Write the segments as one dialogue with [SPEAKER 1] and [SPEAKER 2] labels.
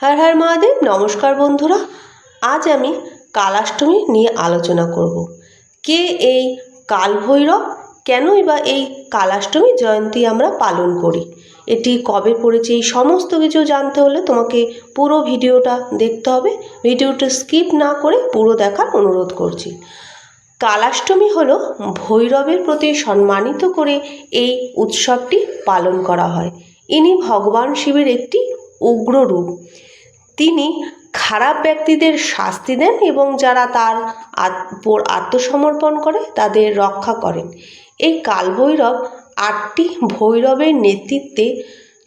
[SPEAKER 1] হর হর মহাদেব, নমস্কার বন্ধুরা। আজ আমি কালাষ্টমী নিয়ে আলোচনা করব। কে এই কালভৈরব? কেনই বা এই কালাষ্টমী জয়ন্তী আমরা পালন করি? এটি কবে পড়েছে এই সমস্ত কিছু জানতে হলে তোমাকে পুরো ভিডিওটা দেখতে হবে। ভিডিওটা স্কিপ না করে পুরো দেখার অনুরোধ করছি। কালাষ্টমী হল ভৈরবের প্রতি সম্মানিত করে এই উৎসবটি পালন করা হয়। ইনি ভগবান শিবের একটি উগ্র রূপ। তিনি খারাপ ব্যক্তিদের শাস্তি দেন এবং যারা তার উপর আত্মসমর্পণ করে তাদের রক্ষা করেন। এই কালভৈরব আটটি ভৈরবের নেতৃত্বে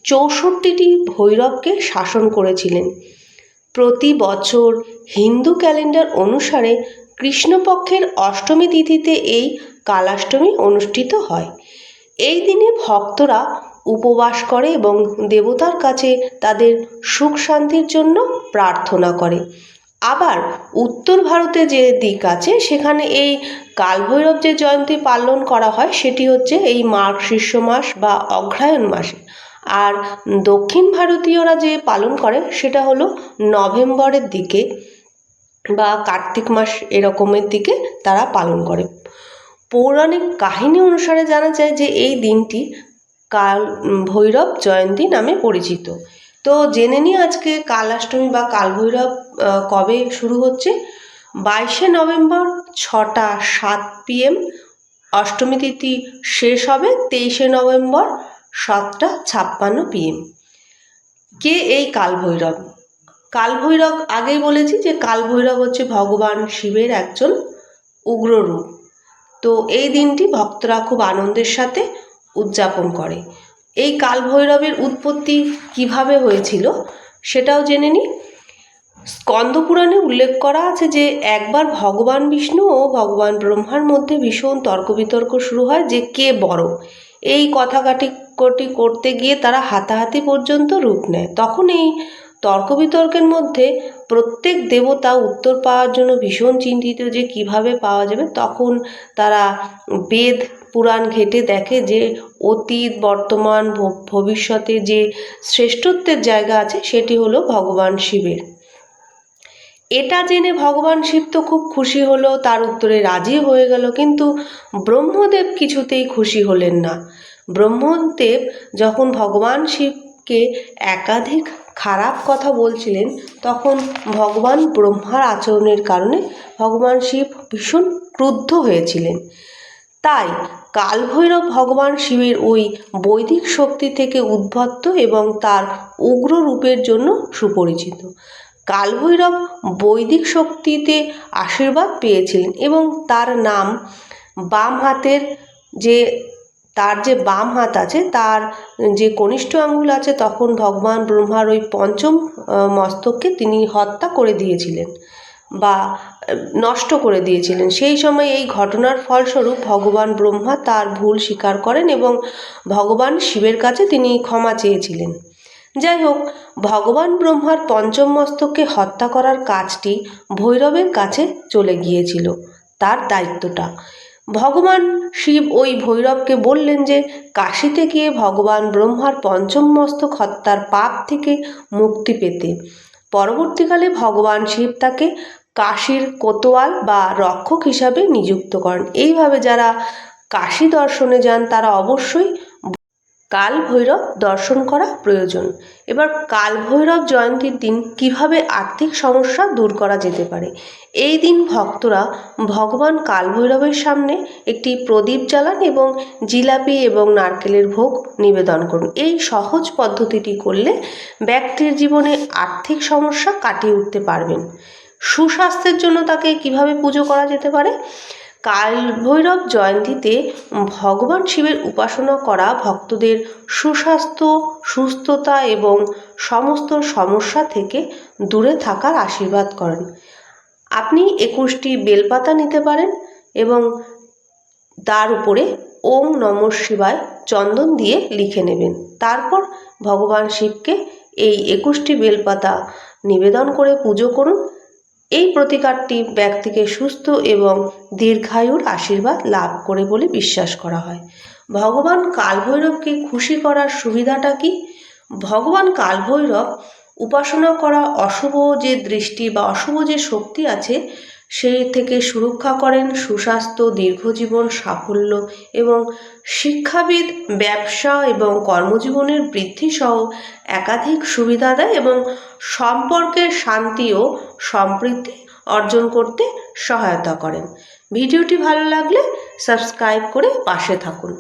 [SPEAKER 1] চৌষট্টিটি ভৈরবকে শাসন করেছিলেন। প্রতি বছর হিন্দু ক্যালেন্ডার অনুসারে কৃষ্ণপক্ষের অষ্টমী তিথিতে এই কালাষ্টমী অনুষ্ঠিত হয়। এই দিনে ভক্তরা উপবাস করে এবং দেবতার কাছে তাদের সুখ শান্তির জন্য প্রার্থনা করে। আবার উত্তর ভারতে যে দিক আছে, সেখানে এই কালভৈরব যে জয়ন্তী পালন করা হয়, সেটি হচ্ছে এই মাঘ শীর্ষ মাস বা অগ্রহায়ণ মাসে। আর দক্ষিণ ভারতীয়রা যে পালন করে, সেটা হলো নভেম্বরের দিকে বা কার্তিক মাস এরকমের দিকে তারা পালন করে। পৌরাণিক কাহিনী অনুসারে জানা যায় যে এই দিনটি কাল ভৈরব জয়ন্তী নামে পরিচিত। তো জেনে নিই আজকে কালাষ্টমী বা কালভৈরব কবে শুরু হচ্ছে? বাইশে নভেম্বর ছটা সাত পিএম অষ্টমী তিথি শেষ হবে তেইশে নভেম্বর সাতটা ছাপ্পান্ন পিএম কে এই কালভৈরব? কালভৈরব, আগেই বলেছি যে কালভৈরব হচ্ছে ভগবান শিবের একজন উগ্র রূপ। তো এই দিনটি ভক্তরা খুব আনন্দের সাথে উদযাপন করে। এই কালভৈরবের উৎপত্তি কীভাবে হয়েছিল সেটাও জেনে নিই। স্কন্দপুরাণে উল্লেখ করা আছে যে একবার ভগবান বিষ্ণু ও ভগবান ব্রহ্মার মধ্যে ভীষণ তর্ক বিতর্ক শুরু হয় যে কে বড়। এই কথাকাটি করতে গিয়ে তারা হাতাহাতি পর্যন্ত রূপ নেয়। তখন এই তর্ক বিতর্কের মধ্যে প্রত্যেক দেবতা উত্তর পাওয়ার জন্য ভীষণ চিন্তিত যে কীভাবে পাওয়া যাবে। তখন তারা বেদ, পুরাণ ঘেটে দেখে যে অতীত, বর্তমান ভবিষ্যতে যে শ্রেষ্ঠত্বের জায়গা আছে সেটি হলো ভগবান শিবের। এটা জেনে ভগবান শিব তো খুব খুশি হলো, তার উত্তরে রাজি হয়ে গেল, কিন্তু ব্রহ্মদেব কিছুতেই খুশি হলেন না। ব্রহ্মদেব যখন ভগবান শিবকে একাধিক খারাপ কথা বলছিলেন, তখন ভগবান ব্রহ্মার আচরণের কারণে ভগবান শিব ভীষণ ক্রুদ্ধ হয়েছিলেন। তাই কালভৈরব ভগবান শিবের ওই বৈদিক শক্তি থেকে উদ্ভত্ত এবং তার উগ্র রূপের জন্য সুপরিচিত। কালভৈরব বৈদিক শক্তিতে আশীর্বাদ পেয়েছিলেন এবং তার নাম বাম হাতের যে তার যে বাম হাত আছে, তার যে কনিষ্ঠ আঙ্গুল আছে, তখন ভগবান ব্রহ্মার ওই পঞ্চম মস্তককে তিনি হত্যা করে দিয়েছিলেন বা নষ্ট করে দিয়েছিলেন। সেই সময় এই ঘটনার ফলস্বরূপ ভগবান ব্রহ্মা তার ভুল স্বীকার করেন এবং ভগবান শিবের কাছে তিনি ক্ষমা চেয়েছিলেন। যাই হোক, ভগবান ব্রহ্মার পঞ্চম মস্তককে হত্যা করার কাজটি ভৈরবের কাছে চলে গিয়েছিল, তার দায়িত্বটা। ভগবান শিব ওই ভৈরবকে বললেন যে, কাশিতে গিয়ে ভগবান ব্রহ্মার পঞ্চম মস্তক হত্যার পাপ থেকে মুক্তি পেতে। পরবর্তীকালে ভগবান শিব তাকে কাশীর কোতোয়াল বা রক্ষক হিসাবে নিযুক্ত করেন। এইভাবে যারা কাশী দর্শনে যান, তারা অবশ্যই কাল ভৈরব দর্শন করা প্রয়োজন। এবার কাল ভৈরব জয়ন্তীর দিন কীভাবে আর্থিক সমস্যা দূর করা যেতে পারে? এই দিন ভক্তরা ভগবান কাল ভৈরবের সামনে একটি প্রদীপ জ্বালান এবং জিলাপি এবং নারকেলের ভোগ নিবেদন করুন। এই সহজ পদ্ধতিটি করলে ব্যক্তির জীবনে আর্থিক সমস্যা কাটিয়ে উঠতে পারবেন। সুস্বাস্থ্যের জন্য তাকে কীভাবে পুজো করা যেতে পারে? কালভৈরব জয়ন্তীতে ভগবান শিবের উপাসনা করা ভক্তদের সুস্বাস্থ্য, সুস্থতা এবং সমস্ত সমস্যা থেকে দূরে থাকার আশীর্বাদ করেন। আপনি একুশটি বেলপাতা নিতে পারেন এবং তার উপরে ওম নম শিবায় চন্দন দিয়ে লিখে নেবেন। তারপর ভগবান শিবকে এই একুশটি বেলপাতা নিবেদন করে পুজো করুন। এই প্রতিকারটি ব্যক্তিকে সুস্থ এবং দীর্ঘায়ুর আশীর্বাদ লাভ করে বলে বিশ্বাস করা হয়। ভগবান কালভৈরবকে খুশি করার সুবিধাটা কি? ভগবান কালভৈরব উপাসনা করা অশুভ যে দৃষ্টি বা অশুভ যে শক্তি আছে সেই থেকে সুরক্ষা করেন সুস্বাস্থ্য, দীর্ঘজীবন সাফল্য এবং শিক্ষাবিদ, ব্যবসা এবং কর্মজীবনের বৃদ্ধি সহ একাধিক সুবিধা দেয় এবং সম্পর্কের শান্তি ও সম্প্রীতি অর্জন করতে সহায়তা করেন। ভিডিওটি ভালো লাগলে সাবস্ক্রাইব করে পাশে থাকুন।